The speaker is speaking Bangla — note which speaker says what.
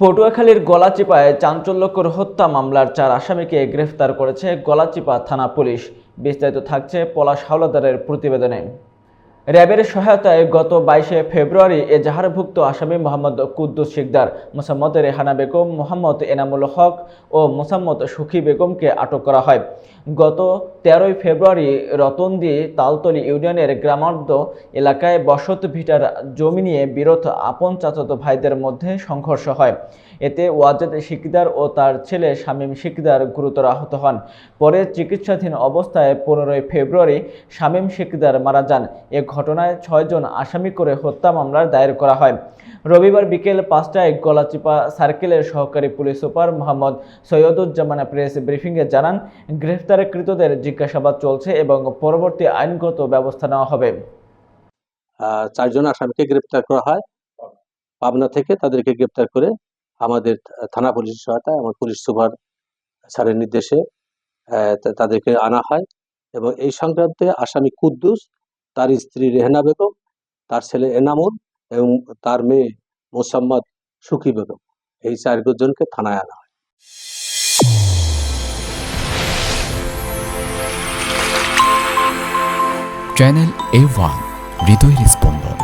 Speaker 1: পটুয়াখালীর গলাচিপায় চাঞ্চল্যকর হত্যা মামলার চার আসামিকে গ্রেফতার করেছে গলাচিপা থানা পুলিশ। বিস্তারিত থাকছে পলাশ হাওলাদারের প্রতিবেদনে। র্যাবের সহায়তায় গত বাইশে ফেব্রুয়ারি এজাহারভুক্ত আসামি মোহাম্মদ কুদ্দুস শিকদার, মোসাম্মদ রেহানা বেগম, মোহাম্মদ এনামুল হক ও মোসাম্মদ সুখী বেগমকে আটক করা হয়। গত তেরোই ফেব্রুয়ারি রতনদি তালতলি ইউনিয়নের গ্রামার্ধ এলাকায় বসত ভিটার জমি নিয়ে বিরোধ আপন চাচাতো ভাইদের মধ্যে সংঘর্ষ হয়। এতে ওয়াজেদ শিকদার ও তার ছেলে শামীম শিকদার গুরুতর আহত হন। পরে চিকিৎসাধীন অবস্থায় পনেরোই ফেব্রুয়ারি শামীম শিকদার মারা যান। এ ঘটনায় ছয়জন আসামি করে হত্যা মামলার দায়ের করা হয়। রবিবার বিকেল পাঁচটায় গলাচিপা সার্কেলের সহকারী police super Mohammad Saiduzzaman press ব্রিফিংয়ে জানান, গ্রেফতারকৃতদের জিজ্ঞাসাবাদ চলছে এবং পরবর্তী আইনগত ব্যবস্থা নেওয়া হবে।
Speaker 2: চারজন আসামিকে গ্রেপ্তার করা হয়। পাবনা থেকে তাদেরকে গ্রেপ্তার করে আমাদের থানা পুলিশের সহায়তায় আমার পুলিশ সুপার স্যারের নির্দেশে তাদেরকে আনা হয় এবং এই সংক্রান্তে আসামি কুদ্দুস তার স্ত্রী রেহনা বেগম, তার ছেলে এনামুল এবং তার মেয়ে মোসাম্মদ সুখী বেগম। এই চারজনকে থানায় আনা হয়।
Speaker 3: চ্যানেল এ ওয়ান স্পন্দন।